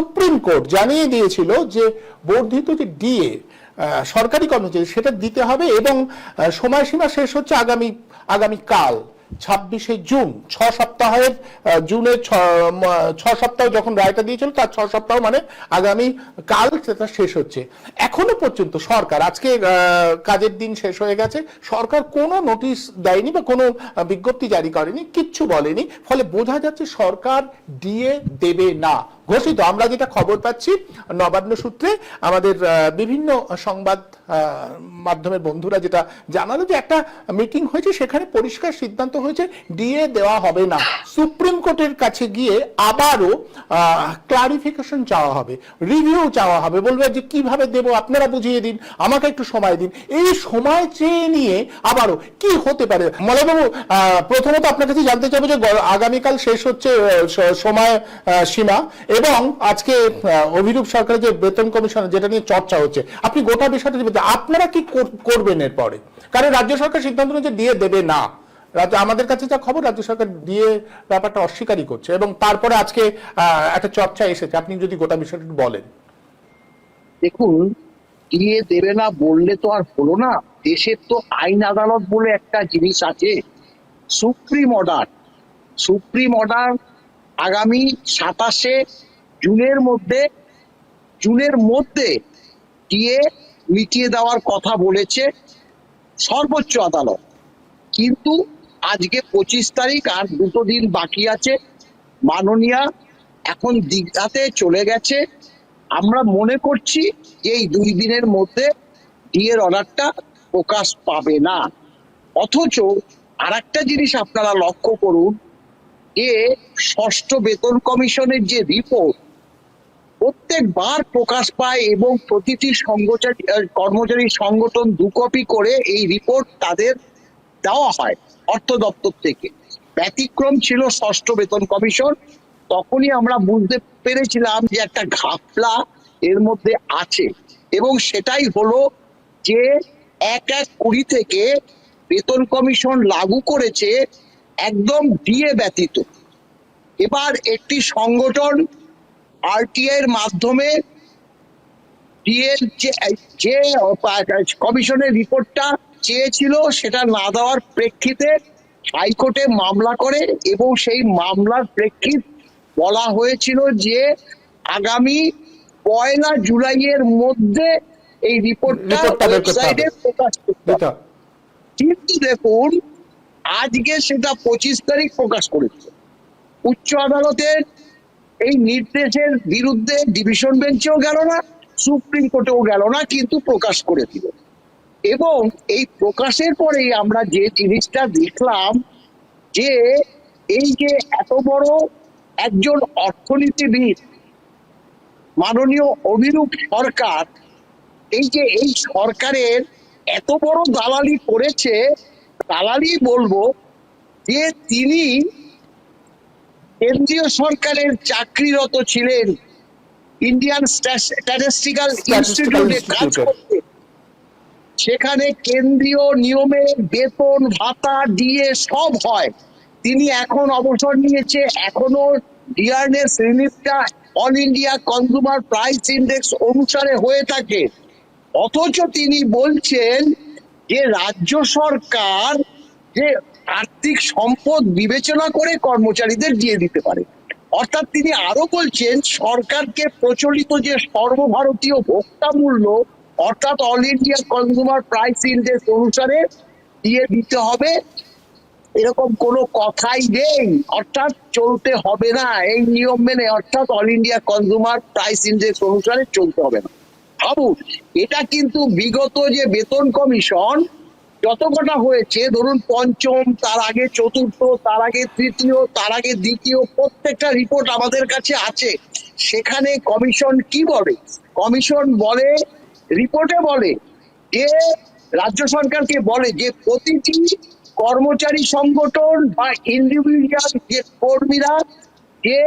Supreme court জানিয়ে দিয়েছিল যে বর্ধিত যে ডিএ সরকারি কর্মচারী, সেটা দিতে হবে এবং সময়সীমা শেষ হচ্ছে আগামী আগামী কাল, ছাব্বিশে জুন, ছ সপ্তাহের ছ ছ সপ্তাহ যখন রায়টা দিয়েছিল, তার ছ সপ্তাহ মানে আগামী কাল সেটা শেষ হচ্ছে। এখনও পর্যন্ত সরকার, আজকে কাজের দিন শেষ হয়ে গেছে, সরকার কোনো নোটিশ দেয়নি বা কোনো বিজ্ঞপ্তি জারি করেনি, কিচ্ছু বলেনি, ফলে বোঝা যাচ্ছে সরকার দিয়ে দেবে না। ঘোষিত। আমরা যেটা খবর পাচ্ছি নবান্ন সূত্রে আমাদের বিভিন্ন সংবাদ মাধ্যমের বন্ধুরা যেটা জানালো যে একটা মিটিং হয়েছে সেখানে পরিষ্কার সিদ্ধান্ত হয়েছে ডিএ দেওয়া হবে না। সুপ্রিম কোর্টের কাছে গিয়ে আবারও ক্লারিফিকেশন চাওয়া হবে রিভিউ চাওয়া হবে। বলবে যে কীভাবে দেব আপনারা বুঝিয়ে দিন আমাকে একটু সময় দিন। এই সময় চেয়ে নিয়ে আবারও কি হতে পারে? মলয়বাবু আহ, প্রথমত আপনার কাছে জানতে চাইব যে আগামীকাল শেষ হচ্ছে সময় সীমা। এবং আজকে অভিরূপ সরকারের যে বেতন কমিশন, যেটা নিয়ে চর্চা হচ্ছে, আপনি গোটা বিষয়টা আপনারা কি করবেন এরপরে? কারণ রাজ্য সরকার সিদ্ধান্ত নিয়েছে দিয়ে দেবে না। রাজ্য, আমাদের কাছে যা খবর, রাজ্য সরকার দিয়ে ব্যাপারটা অস্বীকারই করছে এবং তারপরে আজকে একটা চর্চা এসেছে। আপনি যদি গোটা বিষয়টা বলেন। দেখুন, দিয়ে দেবে না বললে তো আর হলো না। দেশের তো আইন আদালত বলে একটা জিনিস আছে। Supreme order. সুপ্রিম অর্ডার আগামী সাতাশে জুনের মধ্যে জুনের মধ্যে দিয়ে মিটিয়ে দেওয়ার কথা বলেছে সর্বোচ্চ আদালত। কিন্তু আজকে পঁচিশ তারিখ আর দুটো দিন বাকি আছে। মাননীয়া এখন দীঘাতে চলে গেছে। আমরা মনে করছি এই দুই দিনের মধ্যে ডিএর অর্ডারটা প্রকাশ পাবে না। অথচ আর একটা জিনিস আপনারা লক্ষ্য করুন, এ ষষ্ঠ বেতন কমিশনের যে রিপোর্ট প্রত্যেকবার প্রকাশ পায় এবং প্রতিটি সংগঠন কর্মচারী সংগঠন দু কপি করে এই রিপোর্ট তাদের দেওয়া হয় অর্থ দপ্তর থেকে। ব্যতিক্রম ছিল ষষ্ঠ বেতন কমিশন। তখনই আমরা বুঝতে পেরেছিলাম যে একটা ঘাপলা এর মধ্যে আছে এবং সেটাই হলো যে এক এক কুড়ি থেকে বেতন কমিশন লাগু করেছে একদম ডিএ ব্যতীত। এবার একটি সংগঠন আরটিআই এর মাধ্যমে ডিএর যে কমিশনের রিপোর্টটা চেয়েছিল সেটা না দেওয়ার প্রেক্ষিতে হাইকোর্টে মামলা করে এবং সেই মামলার প্রেক্ষিত বলা হয়েছিল যে আগামী পয়লা জুলাইয়ের মধ্যে এই রিপোর্টটা। ওয়েবসাইটে প্রকাশ করতে। কিন্তু দেখুন আজকে সেটা পঁচিশ তারিখ প্রকাশ করেছে উচ্চ আদালতের এই নির্দেশের বিরুদ্ধে ডিভিশন বেঞ্চেও গেল না, সুপ্রিম কোর্টেও গেল না, কিন্তু প্রকাশ করে দিল। এবং এই প্রকাশের পরেই আমরা যে জিনিসটা দেখলাম যে এই যে এত বড় একজন অর্থনীতিবিদ, মাননীয় অভিরূপ সরকার, এই যে এই সরকারের এত বড় দালালি করেছে, দালালি বলব যে তিনি কেন্দ্রীয় সরকারের চাকরিরত ছিলেন ইন্ডিয়ান স্ট্যাটিস্টিক্যাল ইনস্টিটিউটে কাজ। করতে সেখানে কেন্দ্রীয় নিয়মে বেতন ভাতা দিয়ে সব হয়। তিনি এখন অবসর নিয়েছে এখনও dearness রিলিফটা all India consumer price index অনুসারে হয়ে থাকে। অথচ তিনি বলছেন যে রাজ্য সরকার যে আর্থিক সম্পদ বিবেচনা করে কর্মচারীদের দিয়ে দিতে পারে। অর্থাৎ তিনি আরও বলছেন, সরকারকে প্রচলিত যে সর্বভারতীয় ভোক্তা মূল্য, অর্থাৎ all India consumer price index অনুসারে দিয়ে দিতে হবে। এরকম কোনো কথাই নেই। অর্থাৎ চলতে হবে না। এই নিয়ম মেনে অর্থাৎ all India consumer price index অনুসারে চলতে হবে না। ভাবুন, এটা কিন্তু বিগত যে বেতন কমিশন যত কটা হয়েছে, ধরুন পঞ্চম, তার আগে চতুর্থ, তার আগে তৃতীয়, তার আগে দ্বিতীয়, প্রত্যেকটা রিপোর্ট আমাদের কাছে আছে। সেখানে কমিশন কি বলে? কমিশন বলে রিপোর্টে বলে যে, রাজ্য সরকারকে বলে যে, প্রতিটি কর্মচারী সংগঠন বা ইন্ডিভিজুয়াল যে কর্মীরা যে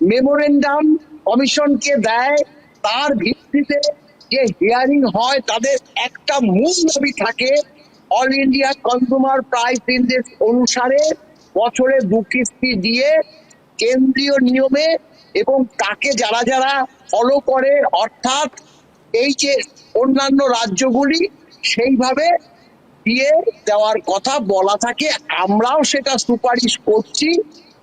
মেমোরেন্ডাম কমিশনকে দেয়, তার ভিত্তিতে যে হিয়ারিং হয়, তাদের একটা মূল দাবি থাকে all India consumer price index অনুসারে বছরে দু কিস্তি দিয়ে কেন্দ্রীয় নিয়মে এবং তাকে যারা যারা ফলো করে, অর্থাৎ এই যে অন্যান্য রাজ্যগুলি, সেইভাবে দিয়ে দেওয়ার কথা বলা থাকে আমরাও সেটা সুপারিশ করছি,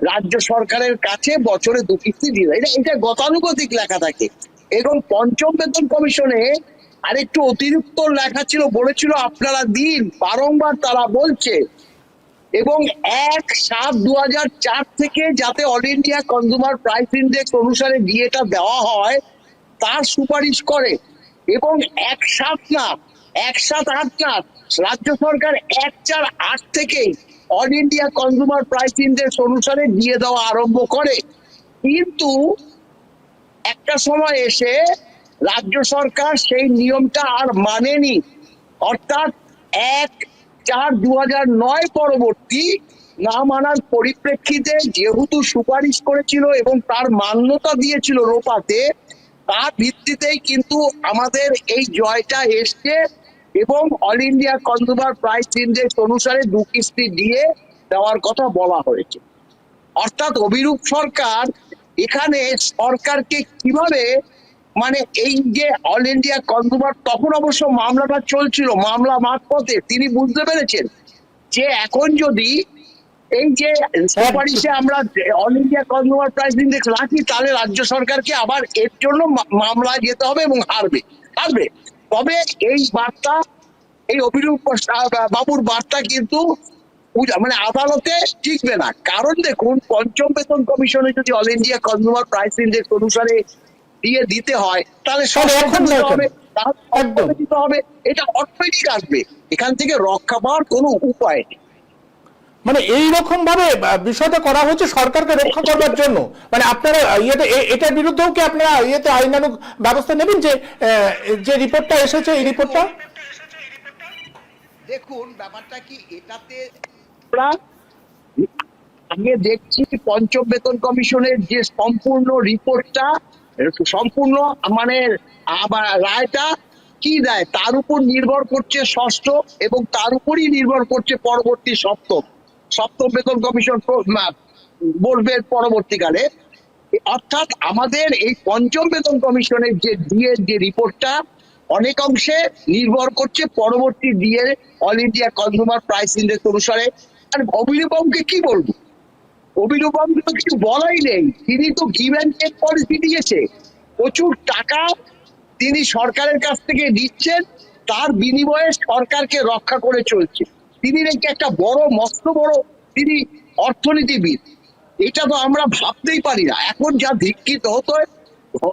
রাজ্য সরকারের কাছে বছরে দু কিস্তি দিয়ে দেয়। এটা এটা গতানুগতিক লেখা থাকে এবং পঞ্চম বেতন কমিশনে আরেকটু অতিরিক্ত লেখা ছিল, বলেছিল, আপনারা দিন, বারংবার তারা বলছে। এবং এক সাত দু চার থেকে যাতে all India consumer price index অনুসারে ডিএটা দেওয়া হয়, তার সুপারিশ করে। এবং এক সাত না, এক সাত আট না, রাজ্য সরকার এক চার আট থেকে all India consumer price index অনুসারে দিয়ে দেওয়া আরম্ভ করে। কিন্তু একটা সময় এসে রাজ্য সরকার সেই নিয়মটা আর মানেনি। অর্থাৎ এক চার দু নয় পরবর্তী না মানার পরিপ্রেক্ষিতে যেহেতু সুপারিশ করেছিল এবং তার মান্যতা দিয়েছিল রোপাতে, তার ভিত্তিতেই কিন্তু আমাদের এই জয়টা এসছে এবং all India consumer price index অনুসারে দু কিস্তি দিয়ে দেওয়ার কথা বলা হয়েছে। অর্থাৎ অভিরূপ সরকার এখানে সরকারকে কীভাবে মানে এই যে অল ইন্ডিয়া কনজিউমার তখন অবশ্য মামলাটা চলছিল, মামলা মাঝপথে তিনি বুঝতে পেরেছেন যে এখন যদি এই যে সুপারিশে আমরা all India consumer price index রাখি, তাহলে রাজ্য সরকারকে আবার এর জন্য মা- মামলায় যেতে হবে এবং হারবে। হারবে। তবে এই বার্তা, এই অভিরূপ বাবুর বার্তা কিন্তু মানে আদালতে টিকবে না। কারণ দেখুন, পঞ্চম বেতন কমিশনে যদি all India consumer price index অনুসারে দিয়ে দিতে হয় তাহলে হবে দিতে এটা অটোমেটিক আসবে এখান থেকে রক্ষা পাওয়ার কোনো উপায় নেই। মানে এই রকম ভাবে বিষয়টা করা হচ্ছে সরকারকে রক্ষা করবার জন্য। মানে আপনারা ইয়েতে এটার বিরুদ্ধেও কি আপনারা ইয়েতে আইনানুগ ব্যবস্থা নেবেন যে যে রিপোর্টটা এসেছে এই রিপোর্টটা? দেখুন ব্যাপারটা কি এটাতে আমরা আগে দেখছি পঞ্চম বেতন কমিশনের যে সম্পূর্ণ রিপোর্টটা সম্পূর্ণ মানে আবার রায়টা কি দেয়? তার উপর নির্ভর করছে ষষ্ঠ এবং তার উপরই নির্ভর করছে পরবর্তী সপ্তম। সপ্তম বেতন কমিশন বলবে পরবর্তীকালে। অর্থাৎ আমাদের এই পঞ্চম বেতন কমিশনের যে দিয়ে যে রিপোর্টটা অনেক অংশে নির্ভর করছে পরবর্তী দিয়ে all India consumer price index অনুসারে। আর অভিরূপমকে কি বলব? অভিরূপম কিছু বলাই নেই। তিনি তো গিভ অ্যান্ড টেক পলিসি দিয়েছে। প্রচুর টাকা তিনি সরকারের কাছ থেকে নিচ্ছেন, তার বিনিময়ে সরকারকে রক্ষা করে চলছে। তিনি নাকি একটা বড়, মস্ত বড় তিনি অর্থনীতিবিদ। এটা তো আমরা ভাবতেই পারি না। এখন যা ধিক্ষিত হতো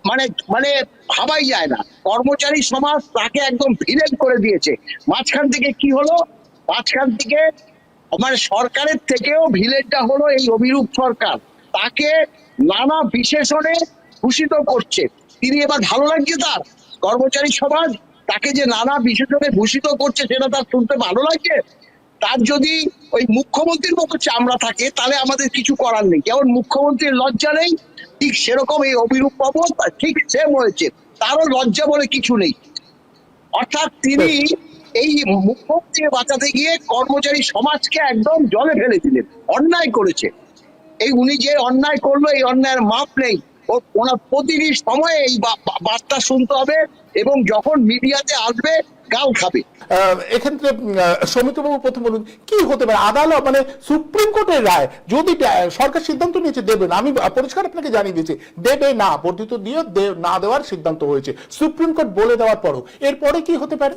মানে মানে ভাবাই যায় না। কর্মচারী সমাজ তাকে একদম ভিলেন করে দিয়েছে। মাঝখান থেকে কি হলো? মাঝখান থেকে মানে সরকারের থেকেও ভিলেনটা হলো এই অভিরূপ সরকার। তাকে নানা বিশেষণে ভূষিত করছে। তিনি এবার ভালো লাগছে তার? কর্মচারী সমাজ তাকে যে নানা বিশেষণে ভূষিত করছে সেটা তার শুনতে ভালো লাগছে? তার যদি ওই মুখ্যমন্ত্রীর মতো চামড়া থাকে, তাহলে আমাদের কিছু করার নেই। যেমন মুখ্যমন্ত্রীর লজ্জা নেই? ঠিক সেরকম এই অভিরূপ ভবন ঠিক সেম হয়েছে। তারও লজ্জা বলে কিছু নেই। অর্থাৎ তিনি এই মুখ্যমন্ত্রী বাঁচাতে গিয়ে কর্মচারী সমাজকে একদম জলে ফেলে দিলেন, অন্যায় করেছে। এই উনি যে অন্যায় করল, এই অন্যায়ের মাপ নেই। ওনার প্রতিটি সময়ে এই বার্তা শুনতে হবে এবং যখন মিডিয়াতে আসবে, গাল খাবে। এক্ষেত্রে প্রথম বলুন, কি হতে পারে? আদালত মানে সুপ্রিম কোর্টের রায়, যদি সরকার সিদ্ধান্ত নিয়েছে, দেবে না। আমি পরিষ্কার আপনাকে জানিয়ে দিয়েছি, দেবে না, বর্ধিত দিয়ে না দেওয়ার সিদ্ধান্ত হয়েছে। সুপ্রিম কোর্ট বলে দেওয়ার পরও। এরপরে কি হতে পারে?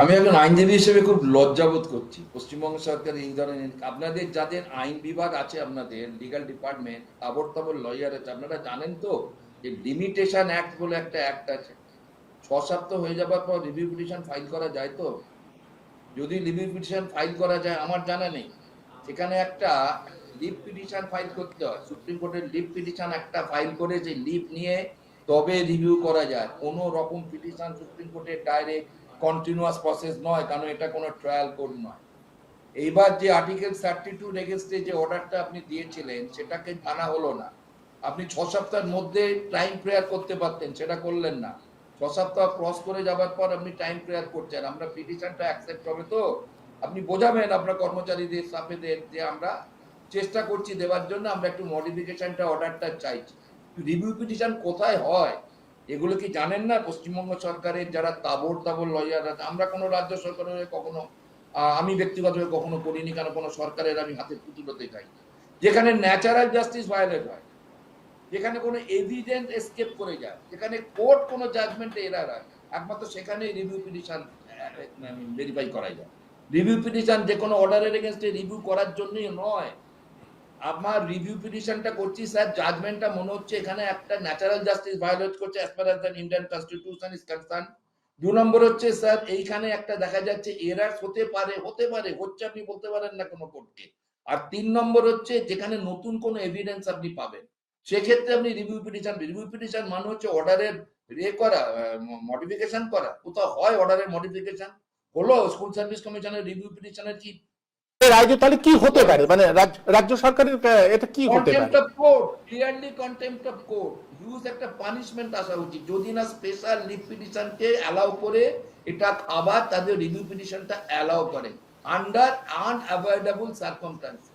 আমি একজন আইনজীবী হিসেবে খুব লজ্জাবোধ করছি। পশ্চিমবঙ্গ সরকার এই ধরনের আপনাদের যাদের আইন বিভাগ আছে, আপনাদের লিগাল ডিপার্টমেন্ট তাবর তাবর লয়ার আছে, আপনারা জানেন তো যে লিমিটেশন অ্যাক্ট বলে একটা অ্যাক্ট আছে। ছ সপ্তাহ হয়ে যাবার পর রিভিউ পিটিশন ফাইল করা যায় তো? যদি রিভিউ পিটিশন ফাইল করা যায়, আমার জানা নেই। সেখানে একটা লিভ পিটিশন ফাইল করতে হয়। সুপ্রিম কোর্টের লিভ পিটিশন একটা ফাইল করে, যে লিভ নিয়ে তবে রিভিউ করা যায়। কোনো রকম পিটিশন সুপ্রিম কোর্টের ডাইরেক্ট কন্টিনিউয়াস প্রসেস নয়, কারণ এটা কোনো ট্রায়াল কোড নয়। এইবার যে আর্টিকেল থার্টি টু রেগেস্টে যে অর্ডারটা আপনি দিয়েছিলেন, সেটাকে আনা হলো না। আপনি ছ সপ্তাহের মধ্যে টাইম প্রেয়ার করতে পারতেন, সেটা করলেন না। ছ সপ্তাহ ক্রস করে যাবার পর আপনি টাইম প্রেয়ার করছেন। আমরা পিটিশনটা অ্যাকসেপ্ট হবে তো? আপনি বোঝাবেন আপনার কর্মচারীদের স্টাফেদের যে আমরা চেষ্টা করছি দেওয়ার জন্য, আমরা একটু মডিফিকেশনটা অর্ডারটা চাইছি। রিভিউ পিটিশন কোথায় হয়? এগুলো কি জানেন না? পশ্চিমবঙ্গ সরকারের যারা তাবর তাবর লয়ার আছে, আমরা কোনো রাজ্য সরকারের হয়ে কখনো আমি ব্যক্তিগতভাবে কখনো করিনি কেন কোনো সরকারের আমি হাতে পুতুলো দেখাই যেখানে ন্যাচারাল জাস্টিস ভায়োলেট হয়, যেখানে কোনো এভিডেন্স এসকেপ করে যায়, যেখানে কোর্ট কোনো জাজমেন্টে এরার হয়, একমাত্র সেখানে রিভিউ পিটিশন ভেরিফাই করা যায়। রিভিউ পিটিশন যে কোনো অর্ডারের এগেনস্টে রিভিউ করার জন্যই নয় আমার রিভিউ পিটিশনটা করছি, স্যার। জাজমেন্টটা মনে হচ্ছে এখানে একটা ন্যাচারাল জাস্টিস ভায়োলেট করছে as per as Indian constitution is concern দু নম্বর হচ্ছে, স্যার, এইখানে একটা দেখা যাচ্ছে এরার্স হতে পারে হতে পারে, হচ্ছে আপনি বলতে পারেন না কোনো কোর্টকে আর তিন নম্বর হচ্ছে, যেখানে নতুন কোনো এভিডেন্স আপনি পাবেন। সেক্ষেত্রে আপনি রিভিউ পিটিশন রিভিউ পিটিশন মানে হচ্ছে অর্ডারের রে করা মডিফিকেশন করা। কোথাও হয় অর্ডারের মডিফিকেশন হলো স্কুল সার্ভিস কমিশনের রিভিউ পিটিশনের কি রাজ্য তাহলে কি হতে পারে? মানে রাজ্য সরকারের এটা কি হতে পারে? Clearly contempt of court huge একটা পানিশমেন্ট আসা উচিত। যদি না স্পেশাল লিভ পিটিশনকে অ্যালাউ করে এটা আবার তাদের রিভিউ পিটিশনটা অ্যালাউ করে। আন্ডার আনঅ্যাভয়েডেবল সার্কমস্টান্সেস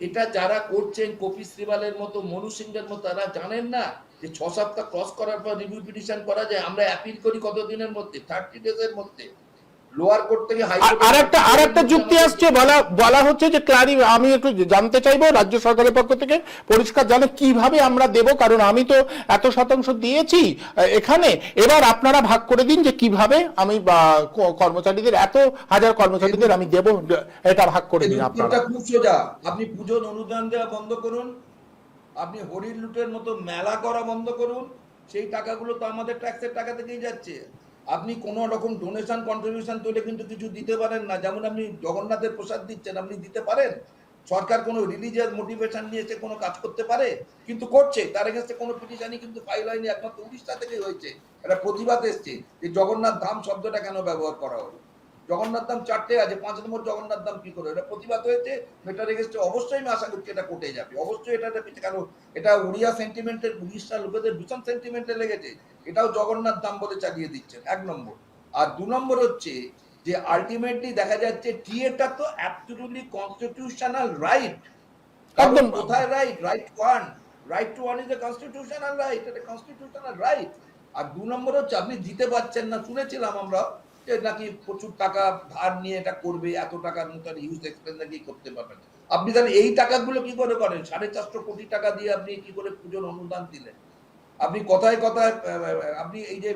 এটা যারা করছেন কপি শ্রীবালের মতো মনু সিংহের মতো তারা জানেন না যে ছ সপ্তাহ ক্রস করার পর রিভিউ পিটিশন করা যায়। আমরা অ্যাপিল করি কত দিনের মধ্যে? থার্টি ডেজ এর মধ্যে। লোয়ার কোর্ট থেকে হাই আর- আর একটা আর একটা যুক্তি আসছে বলা বলা হচ্ছে যে ক্লারি আমি একটু জানতে চাইব রাজ্য সরকারের পক্ষ থেকে পরিষ্কার জানে কীভাবে আমরা দেব কারণ আমি তো এত শতাংশ দিয়েছি এখানে। এবার আপনারা ভাগ করে দিন যে কীভাবে আমি কর্মচারীদের এত হাজার কর্মচারীদের আমি দেব এটা ভাগ করে দিন আপনারা। খুব সোজা। আপনি পুজোর অনুদান দেওয়া বন্ধ করুন আপনি হরির লুটের মতো মেলা করা বন্ধ করুন সেই টাকাগুলো তো আমাদের ট্যাক্সের টাকা থেকেই যাচ্ছে। আপনি কোনো রকম ডোনেশন কন্ট্রিবিউশন তৈরি কিন্তু কিছু দিতে পারেন না। যেমন আপনি জগন্নাথের প্রসাদ দিচ্ছেন, আপনি দিতে পারেন? সরকার কোনো রিলিজিয়াস মোটিভেশন নিয়ে এসে কোনো কাজ করতে পারে? কিন্তু করছে। তার এগেন্স্টে কোনো পিটিশনই কিন্তু ফাইল হয়নি। একমাত্র উড়িষ্যা থেকেই হয়েছে। একটা প্রতিবাদ এসছে যে জগন্নাথ ধাম শব্দটা কেন ব্যবহার করা হলো? জগন্নাথ ধাম চারটে আছে পাঁচ নম্বর জগন্নাথ ধাম কি করে এটা প্রতিবাদ হয়েছে এটার এগেস্টে অবশ্যই আমি আশা করছি এটা কোর্টে যাবে। অবশ্যই এটা কারণ এটা উড়িয়া সেন্টিমেন্টের উড়িষ্যার লোকেদের ভীষণ সেন্টিমেন্টে লেগেছে। এটাও জগন্নাথ ধাম বলে চালিয়ে দিচ্ছেন এক নম্বর। আর দু নম্বর হচ্ছে যে আলটিমেটলি দেখা যাচ্ছে টিএটা তো অ্যাবসলিউটলি কনস্টিটিউশনাল রাইট একদম। কোথায় right right one right two one is a constitutional right এটা কনস্টিটিউশনাল রাইট আর দু নম্বর হচ্ছে আপনি দিতে পারছেন না শুনেছিলাম আমরা নাকি প্রচুর টাকা ধার নিয়ে এটা করবে, এত টাকার মতো ইউজ এক্সপেন্স নাকি করতে পারবেন আপনি তাহলে এই টাকাগুলো কি করে করেন? সাড়ে চারশো কোটি টাকা দিয়ে আপনি কি করে পুজোর অনুদান দিলেন? আপনি কথায় কথায় আপনি এই যে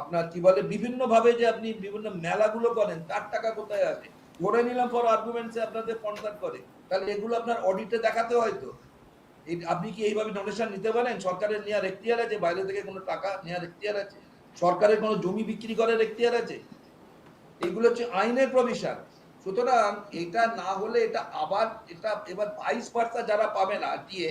আপনার কি বলে বিভিন্ন ভাবে যে আপনি বিভিন্ন মেলাগুলো করেন, তার টাকা কোথায় আছে ধরে নিলাম ফর আর্গুমেন্টসে আপনাদের স্পন্সার করে, তাহলে এগুলো আপনার অডিটে দেখাতে হয় তো। এই, আপনি কি এইভাবে ডোনেশন নিতে পারেন? সরকারের নেওয়ার এখতিয়ার আছে, বাইরে থেকে কোনো টাকা নেওয়ার এখতিয়ার আছে? সরকারের কোনো জমি বিক্রি করার এখতিয়ার আছে? এগুলো হচ্ছে আইনের প্রভিশন। সুতরাং এটা না হলে এটা আবার, এটা এবার ভাইস ভার্সা যারা পাবে না, দিয়ে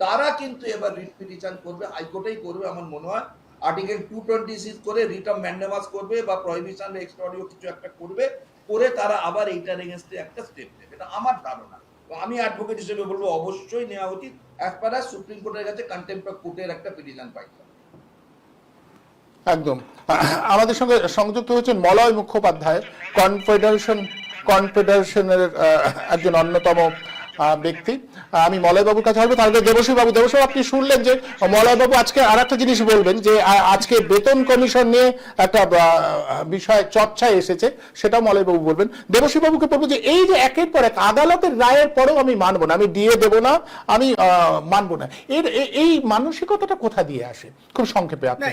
তারা কিন্তু এবার রিট পিটিশন করবে, হাইকোর্টেই করবে আমার মনে হয়। আর্টিকেল টু টোয়েন্টি সিক্স করে রিট অফ ম্যান্ডেমাস করবে বা প্রহিবিশন এক্সট্রাডিও কিছু একটা করবে, করে তারা আবার এইটার এগেনস্টে একটা স্টেপ নেবে। এটা আমার ধারণা। আমি অ্যাডভোকেট হিসেবে বলব, অবশ্যই নেওয়া উচিত। অ্যাজ পার সুপ্রিম কোর্টের কাছে কন্টেম্প কোর্টের একটা পিটিশন পাইতে হবে। একদম। আমাদের সঙ্গে সংযুক্ত হচ্ছেন মলয় মুখোপাধ্যায় কনফেডারেশন কনফেডারেশনের একজন অন্যতম ব্যক্তি। আমি মলয় বাবুর কাছে আসব তার আগে দেবশ্রী বাবু দেবশ্রী আপনি শুনলেন যে মলয় বাবু আজকে আর একটা জিনিস বলবেন যে আজকে বেতন কমিশন নিয়ে একটা বিষয় চর্চায় এসেছে সেটাও মলয় বাবু বলবেন। দেবশ্রী বাবুকে বলব যে এই যে একের পর এক আদালতের রায়ের পরেও আমি মানবো না। আমি দিয়ে দেবো না আমি আহ, মানবো না। এর এই মানসিকতাটা কোথা দিয়ে আসে? খুব সংক্ষেপে আপনি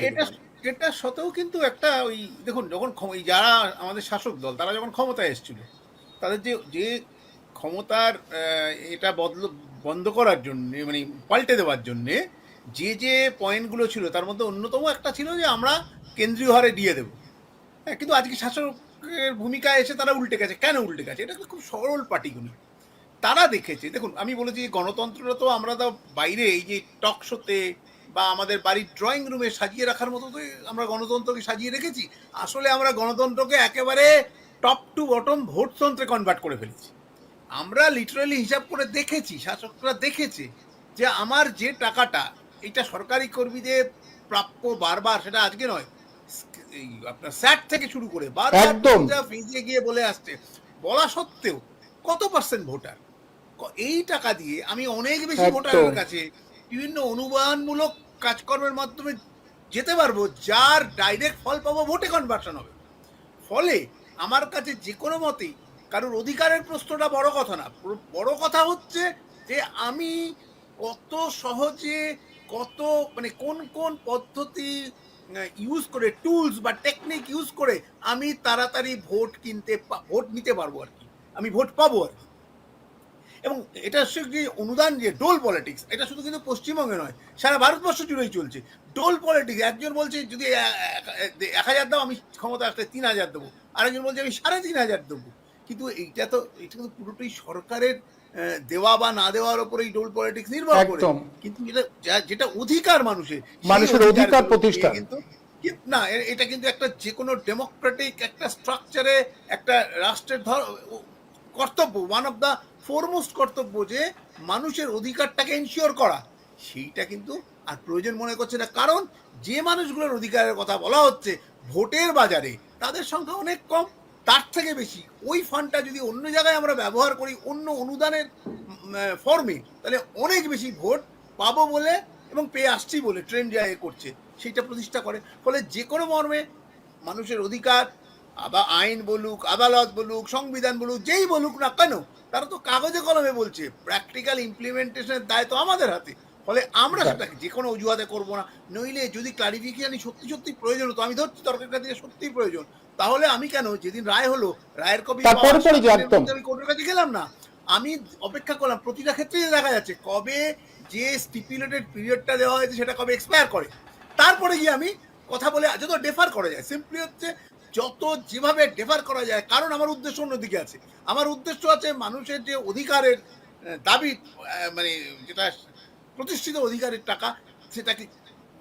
এটা সত্ত্বেও কিন্তু একটা ওই, দেখুন, যখন যারা আমাদের শাসক দল, তারা যখন ক্ষমতায় এসেছিল, তাদের যে যে ক্ষমতার এটা বদল, বন্ধ করার জন্য মানে পাল্টে দেওয়ার জন্যে, যে যে পয়েন্টগুলো ছিল, তার মধ্যে অন্যতম একটা ছিল যে, আমরা কেন্দ্রীয় হারে দিয়ে দেবো। হ্যাঁ কিন্তু আজকে শাসকের ভূমিকায় এসে তারা উল্টে গেছে। কেন উল্টে গেছে? এটা খুব সরল পাটিগুলি তারা দেখেছে, দেখুন, আমি বলেছি গণতন্ত্রটা তো আমরা তো বাইরে, এই যে টক শোতে বা আমাদের বাড়ির ড্রয়িং রুমে সাজিয়ে রাখার মতো তো আমরা গণতন্ত্রকে সাজিয়ে রেখেছি। আসলে আমরা গণতন্ত্রকে একেবারে টপ টু বটম ভোটতন্ত্রে কনভার্ট করে ফেলেছি। আমরা লিটারালি হিসাব করে দেখেছি শাসকরা দেখেছে যে আমার যে টাকাটা এটা সরকারি কর্মীদের প্রাপ্য বারবার সেটা আজকে নয় এই আপনার স্যাট থেকে শুরু করে বারবার। ফিজে গিয়ে বলে আসছে। বলা সত্ত্বেও কত পার্সেন্ট ভোটার এই টাকা দিয়ে আমি অনেক বেশি ভোটারের কাছে বিভিন্ন অনুবাদমূলক কাজকর্মের মাধ্যমে যেতে পারব, যার ডাইরেক্ট ফল পাবো ভোটে কনভার্সন হবে। ফলে আমার কাছে যে কোনো মতেই কারোর অধিকারের প্রশ্নটা বড় কথা না। বড় কথা হচ্ছে যে আমি কত সহজে কত মানে কোন কোন পদ্ধতি ইউজ করে টুলস বা টেকনিক ইউজ করে আমি তাড়াতাড়ি ভোট কিনতে ভোট নিতে পারব আর কি। আমি ভোট পাবো আর কি। এবং এটা হচ্ছে যে অনুদান যে ডোল পলিটিক্স। এটা শুধু কিন্তু পশ্চিমবঙ্গে নয় সারা ভারতবর্ষ জুড়েই চলছে। ডোল পলিটিক্স একজন বলছে যদি এক হাজার দাও আমি ক্ষমতা আসলে তিন হাজার দেবো। আরেকজন বলছে আমি সাড়ে তিন হাজার দেবো। কিন্তু এইটা তো এটা কিন্তু পুরোটাই সরকারের দেওয়া বা না দেওয়ার উপরে এই ডোল পলিটিক্স নির্ভর করে। কিন্তু যেটা যেটা অধিকার মানুষের মানুষের অধিকার প্রতিষ্ঠা। কিন্তু না এটা কিন্তু একটা যে কোনো ডেমোক্রেটিক একটা স্ট্রাকচারে একটা রাষ্ট্রের ধর কর্তব্য ওয়ান অফ দ্য ফোরমোস্ট কর্তব্য যে মানুষের অধিকারটাকে এনশিওর করা। সেইটা কিন্তু আর প্রয়োজন মনে করছে না। কারণ যে মানুষগুলোর অধিকারের কথা বলা হচ্ছে ভোটের বাজারে, তাদের সংখ্যা অনেক কম, তার থেকে বেশি। ওই ফান্ডটা যদি অন্য জায়গায় আমরা ব্যবহার করি, অন্য অনুদানের ফর্মে তাহলে অনেক বেশি ভোট পাবো বলে এবং পেয়ে আসছি বলে ট্রেন যা করছে, সেইটা প্রতিষ্ঠা করে। ফলে যে কোনো মর্মে মানুষের অধিকার আবার আইন বলুক আদালত বলুক সংবিধান বলুক যেই বলুক না কেন তারা তো কাগজে কলমে বলছে প্র্যাকটিক্যাল ইমপ্লিমেন্টেশনের দায় তো আমাদের হাতে। ফলে আমরা সেটাকে যে কোনো অজুহাতে করব না। নইলে যদি ক্লারিফিকেশন সত্যি সত্যি প্রয়োজন হতো আমি ধরছি তর্কের কাছে সত্যিই প্রয়োজন। তাহলে আমি কেন যেদিন রায় হলো রায়ের কবি আমি কোর্টের কাছে গেলাম না। আমি অপেক্ষা করলাম প্রতিটা ক্ষেত্রেই দেখা যাচ্ছে কবে যে স্টিপুলেটেড পিরিয়ডটা দেওয়া হয়েছে সেটা কবে এক্সপায়ার করে। তারপরে গিয়ে আমি কথা বলে যত ডেফার করা যায় সিম্পলি হচ্ছে যত যেভাবে ডেফার করা যায়, কারণ আমার উদ্দেশ্য অন্যদিকে আছে। আমার উদ্দেশ্য আছে মানুষের যে অধিকারের দাবি মানে যেটা প্রতিষ্ঠিত অধিকারের টাকা, সেটাকে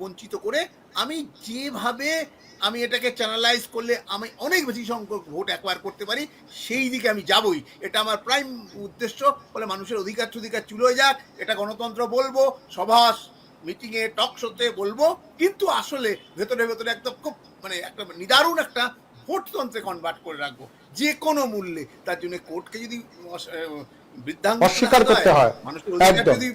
বঞ্চিত করে আমি যেভাবে আমি এটাকে চ্যানেলাইজ করলে আমি অনেক বেশি সংখ্যক ভোট একবার করতে পারি, সেই দিকে আমি যাবই। এটা আমার প্রাইম উদ্দেশ্য, ফলে মানুষের অধিকার অধিকার চুলোয় যাক, এটা গণতন্ত্র বলব সভা মিটিংয়ে টক শোতে বলব কিন্তু আসলে ভেতরে ভেতরে একদম খুব মানে একটা নিদারুণ একটা ভোটতন্ত্রে কনভার্ট করে রাখব যে কোনো মূল্যে। তার জন্য কোর্টকে যদি অস- অস্বীকার করতে হয়। মানুষের অধিকার যদি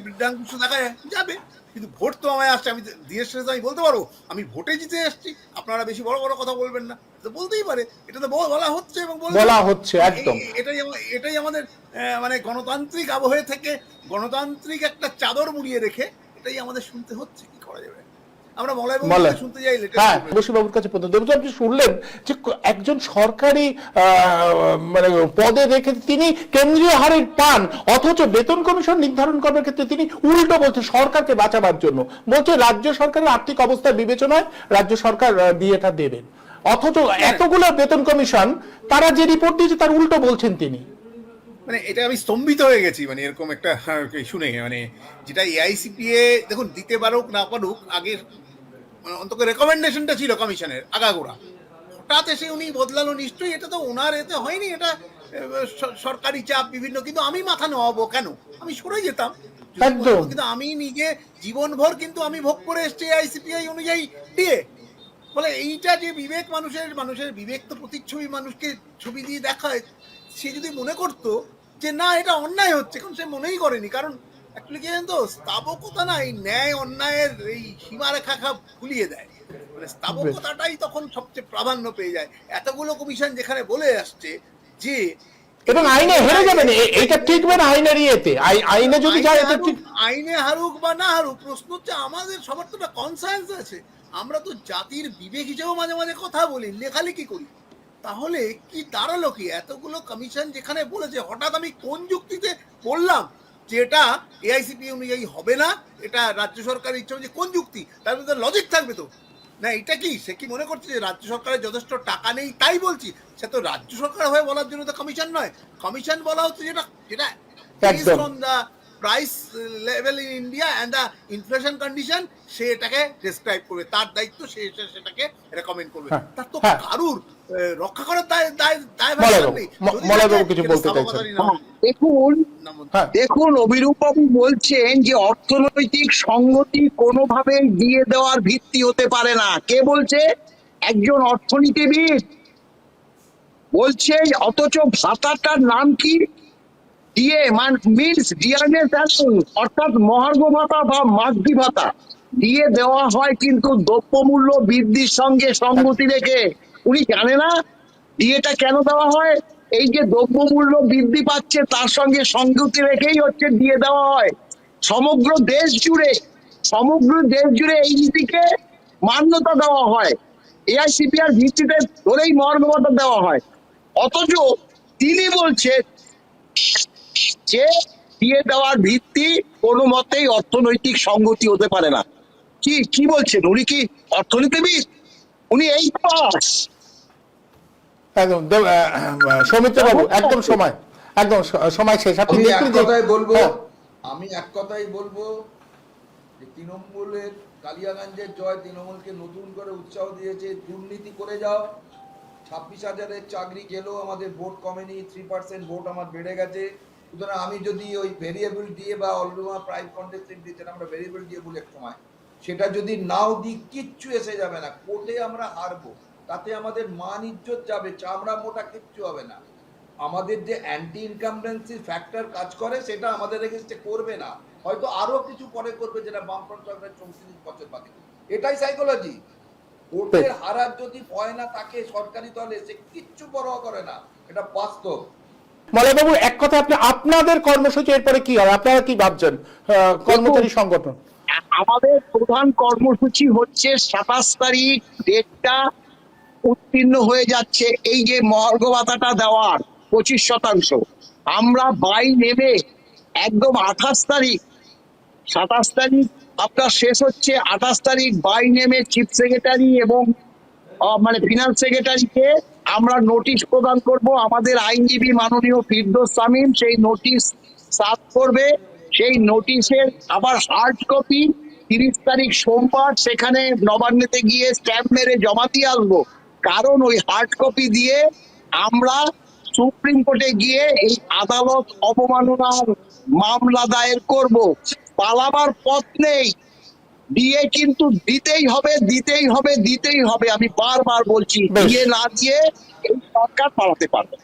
দেখা যাবে। কিন্তু ভোট তো আমায় আসছে আমি শেষে আমি বলতে পারব আমি ভোটে জিতে এসেছি আপনারা বেশি বড় বড় কথা বলবেন না। তো বলতেই পারে এটা তো বল- হচ্ছে এবং বলা হচ্ছে, একদম। এটাই এটাই আমাদের আহ, মানে গণতান্ত্রিক আবহে থেকে গণতান্ত্রিক একটা চাদর মুড়িয়ে রেখে এটাই আমাদের শুনতে হচ্ছে কি করা যাবে? আমরা মলয় বাবুর মলয়। কাছে শুনতে যাই হ্যাঁ বাবুর কাছে প্রথম দেবতা আপনি শুনলেন যে একজন সরকারি মানে পদে রেখে তিনি কেন্দ্রীয় হারের পান অথচ বেতন কমিশন নির্ধারণ করার ক্ষেত্রে তিনি উল্টো বলছে সরকারকে বাঁচাবার জন্য। বলছে রাজ্য সরকারের আর্থিক অবস্থা বিবেচনায় রাজ্য সরকার বিয়েটা দেবেন। অথচ এতগুলো বেতন কমিশন তারা যে রিপোর্ট দিয়েছে তার উল্টো বলছেন তিনি। মানে এটা আমি স্তম্ভিত হয়ে গেছি মানে এরকম একটা শুনে মানে যেটা এআইসিপিএ দেখুন দিতে পারুক না পারুক আগের মানে অন্তত রেকমেন্ডেশনটা ছিল কমিশনের আগাগোড়া। হঠাৎ এসে উনি বদলালো নিশ্চয়ই এটা তো ওনার এতে হয়নি এটা সরকারি চাপ বিভিন্ন কিন্তু আমি মাথা নোয়াবো কেন? আমি সরে যেতাম। কিন্তু আমি নিজে জীবনভর কিন্তু আমি ভোগ করে এসেছি আইসিপিআই অনুযায়ী দিয়ে। বলে এইটা যে বিবেক মানুষের মানুষের বিবেক তো প্রতিচ্ছবি মানুষকে ছবি দিয়ে দেখায় সে যদি মনে করতো যে না এটা অন্যায় হচ্ছে এখন সে মনেই করেনি। কারণ অ্যাকচুয়ালি কি জানেন তো স্থাবকতা না এই ন্যায় অন্যায়ের এই সীমারেখা খা ভুলিয়ে দেয়। মানে স্থাবকতাটাই তখন সবচেয়ে প্রাধান্য পেয়ে যায়। এতগুলো কমিশন যেখানে বলে আসছে যে এবং আইনে হেরে যাবেন টিকবে না আইনের ইয়েতে? আইনে যদি যায় এটা ঠিক আইনে হারুক বা না হারুক প্রশ্ন হচ্ছে আমাদের সবার তো একটা কনসায়েন্স আছে। আমরা তো জাতির বিবেক হিসেবেও মাঝে মাঝে কথা বলি লেখালেখি করি। তাহলে কি দাঁড়াল কি? এতগুলো কমিশন যেখানে বলেছে হঠাৎ আমি কোন যুক্তিতে বললাম যে এটা এআইসিপি অনুযায়ী হবে না এটা রাজ্য সরকারের ইচ্ছা যে কোন যুক্তি? তার মধ্যে লজিক থাকবে তো। না এটা কি? সে কি মনে করছে যে রাজ্য সরকারের যথেষ্ট টাকা নেই তাই বলছি? সে তো রাজ্য সরকার হয়ে বলার জন্য তো কমিশন নয়। কমিশন বলা হচ্ছে যেটা যেটা। Price level in India and the inflation condition সে এটাকে ডেসক্রাইব করবে। তার দায়িত্ব সে সেটাকে রেকমেন্ড করবে। হ্যাঁ, তার তো হ্যাঁ। কারুর রক্ষা করার দায় দায় দায় নেই। কিছু বলতে চাইছেন। দেখুন হ্যাঁ। দেখুন অভিরূপ বাবু বলছেন যে অর্থনৈতিক সংগতি কোনোভাবে দিয়ে দেওয়ার ভিত্তি হতে পারে না। কে বলছে? একজন অর্থনীতিবিদ। বলছে অথচ ভাতাটার নাম কি? ডিএ মিনস ডিয়ারনেস অর্থাৎ মহার্ঘ ভাতা বা মাগদি ভাতা দিয়ে দেওয়া হয় কিন্তু দ্রব্যমূল্য বৃদ্ধির সঙ্গে সঙ্গতি রেখে। উনি জানে না ডিএটা কেন দেওয়া হয়? এই যে দ্রব্যমূল্য বৃদ্ধি পাচ্ছে, তার সঙ্গে সঙ্গতি রেখেই হচ্ছে দিয়ে দেওয়া হয়। সমগ্র দেশ জুড়ে, সমগ্র দেশ জুড়ে এই নীতিকে মান্যতা দেওয়া হয়। এআইসিপিআর ভিত্তিতে ধরেই মহার্ঘ ভাতা দেওয়া হয়। অথচ তিনি বলছেন যে দিয়ে দেওয়ার ভিত্তি কোনো মতেই অর্থনৈতিক সংগতি হতে পারে না। কি কি বলছেন? উনি কি অর্থনীতিবিদ? উনি এই পাস। একদম সৌমিত্র বাবু একদম সময় একদম সময় শেষ। আপনি আমি এক কথাই বলব হ্যাঁ, আমি এক কথাই বলব যে তৃণমূলের কালিয়াগঞ্জের জয় তৃণমূলকে নতুন করে উৎসাহ দিয়েছে। দুর্নীতি করে যাও। ছাব্বিশ হাজারের চাকরি গেলেও আমাদের ভোট কমেনি থ্রি পার্সেন্ট ভোট আমার বেড়ে গেছে। সুতরাং আমি যদি ওই ভেরিয়েবল দিয়ে বা অলরুমা প্রাইম কন্টেস্টেন্ট দিচ্ছেন আমরা ভেরিয়েবল দিয়ে বলি এক সময় সেটা যদি নাও দিই কিচ্ছু এসে যাবে না। কোর্টে আমরা হারবো। তাতে আমাদের মান ইজ্জত যাবে চামড়া মোটা কিচ্ছু হবে না। আমাদের যে অ্যান্টি ইনকামবেন্সি ফ্যাক্টর কাজ করে সেটা আমাদের এগেনস্টে করবে না। হয়তো আরও কিছু পরে করবে যেটা বামফ্রন্ট সরকার চৌত্রিশ বছর বাদে। এটাই সাইকোলজি কোর্টের হারার যদি ভয় না তাকে সরকারি দলে সে কিচ্ছু পরোয়া করে না। এটা বাস্তব। মলয়বাবু এক কথা আপনি আপনাদের কর্মসূচি এরপরে কি হবে আপনারা কি ভাবছেন? কর্মচারী সংগঠন। আমাদের প্রধান কর্মসূচি হচ্ছে সাতাশ তারিখ ডেটটা উত্তীর্ণ হয়ে যাচ্ছে। এই যে মহার্ঘ ভাতাটা দেওয়ার পঁচিশ শতাংশ আমরা বাই নেমে একদম আঠাশ তারিখ সাতাশ তারিখ আপনার শেষ হচ্ছে আঠাশ তারিখ বাই নেমে চিফ সেক্রেটারি এবং মানে ফিনান্স সেক্রেটারিকে আমরা নোটিশ প্রদান করব, আমাদের আইনজীবী মাননীয় ফিরদোস সামিম সেই নোটিশ সাফ করবে, সেই নোটিশের আবার হার্ড কপি তিরিশ তারিখ সোমবার সেখানে নবান্নেতে গিয়ে স্ট্যাম্প মেরে জমা দিয়ে আসব কারণ ওই হার্ড কপি দিয়ে আমরা সুপ্রিম কোর্টে গিয়ে এই আদালত অবমাননার মামলা দায়ের করব। পালাবার পথ নেই। দিয়ে কিন্তু দিতেই হবে দিতেই হবে দিতেই হবে। আমি বারবার বলছি বেশ। দিয়ে না দিয়ে এই সরকার পালাতে পারবে।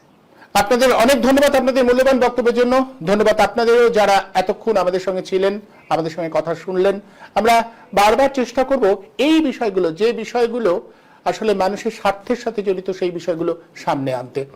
আপনাদের অনেক ধন্যবাদ আপনাদের মূল্যবান বক্তব্যের জন্য। ধন্যবাদ আপনাদেরও যারা এতক্ষণ আমাদের সঙ্গে ছিলেন আমাদের সঙ্গে কথা শুনলেন। আমরা বারবার চেষ্টা করব এই বিষয়গুলো যে বিষয়গুলো আসলে মানুষের স্বার্থের সাথে জড়িত সেই বিষয়গুলো সামনে আনতে।